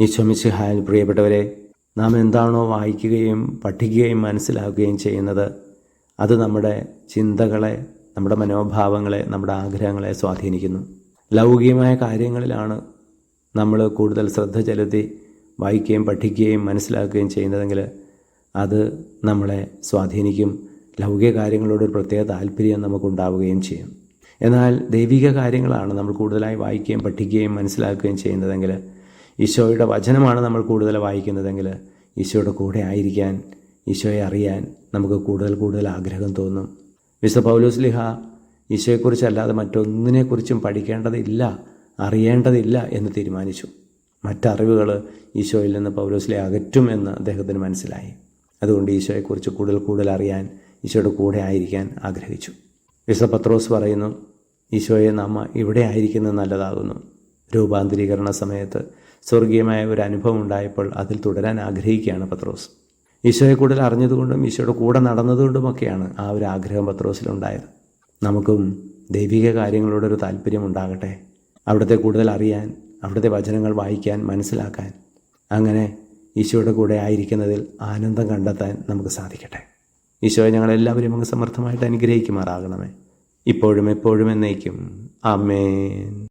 ഈശോമിശിഹായൽ പ്രിയപ്പെട്ടവരെ നാം എന്താണോ വായിക്കുകയും പഠിക്കുകയും മനസ്സിലാക്കുകയും ചെയ്യുന്നത് അത് നമ്മുടെ ചിന്തകളെ നമ്മുടെ മനോഭാവങ്ങളെ നമ്മുടെ ആഗ്രഹങ്ങളെ സ്വാധീനിക്കുന്നു. ലൗകികമായ കാര്യങ്ങളിലാണ് നമ്മൾ കൂടുതൽ ശ്രദ്ധ ചെലുത്തി വായിക്കുകയും പഠിക്കുകയും മനസ്സിലാക്കുകയും ചെയ്യുന്നതെങ്കിൽ അത് നമ്മളെ സ്വാധീനിക്കും. ലൗകിക കാര്യങ്ങളോട് ഒരു പ്രത്യേക താല്പര്യം നമുക്കുണ്ടാവുകയും ചെയ്യും. എന്നാൽ ദൈവിക കാര്യങ്ങളാണ് നമ്മൾ കൂടുതലായി വായിക്കുകയും പഠിക്കുകയും മനസ്സിലാക്കുകയും ചെയ്യുന്നതെങ്കിൽ ഈശോയുടെ വചനമാണ് നമ്മൾ കൂടുതൽ വായിക്കുന്നതെങ്കിൽ ഈശോയുടെ കൂടെ ആയിരിക്കാൻ ഈശോയെ അറിയാൻ നമുക്ക് കൂടുതൽ കൂടുതൽ ആഗ്രഹം തോന്നും. മിസ്റ്റർ പൗലോസ് ലിഹ ഈശോയെക്കുറിച്ചല്ലാതെ മറ്റൊന്നിനെക്കുറിച്ചും പഠിക്കേണ്ടതില്ല അറിയേണ്ടതില്ല എന്ന് തീരുമാനിച്ചു. മറ്ററിവുകൾ ഈശോയിൽ നിന്ന് പൗലോസിലെ അകറ്റും എന്ന് അദ്ദേഹത്തിന് മനസ്സിലായി. അതുകൊണ്ട് ഈശോയെക്കുറിച്ച് കൂടുതൽ കൂടുതൽ അറിയാൻ ഈശോയുടെ കൂടെ ആയിരിക്കാൻ ആഗ്രഹിച്ചു. വിശുദ്ധ പത്രോസ് പറയുന്നു ഈശോയെ നമ്മ ഇവിടെ ആയിരിക്കുന്നത് നല്ലതാകുന്നു. രൂപാന്തരീകരണ സമയത്ത് സ്വർഗീയമായ ഒരു അനുഭവം ഉണ്ടായപ്പോൾ അതിൽ തുടരാൻ ആഗ്രഹിക്കുകയാണ് പത്രോസ്. ഈശോയെ കൂടുതൽ അറിഞ്ഞതുകൊണ്ടും ഈശോയുടെ കൂടെ നടന്നതുകൊണ്ടുമൊക്കെയാണ് ആ ഒരു ആഗ്രഹം പത്രോസിലുണ്ടായത് നമുക്കും ദൈവിക കാര്യങ്ങളോടൊരു താല്പര്യം ഉണ്ടാകട്ടെ. അവിടുത്തെ കൂടുതൽ അറിയാൻ അവിടുത്തെ വചനങ്ങൾ വായിക്കാൻ മനസ്സിലാക്കാൻ അങ്ങനെ ഈശോയുടെ കൂടെ ആയിരിക്കുന്നതിൽ ആനന്ദം കണ്ടെത്താൻ നമുക്ക് സാധിക്കട്ടെ. ഈശോയെ ഞങ്ങളെല്ലാവരും അങ്ങ് സമർത്ഥമായിട്ട് അനുഗ്രഹിക്കുമാറാകണമേ. ഇപ്പോഴും എപ്പോഴും എന്നേക്കും. ആമേൻ.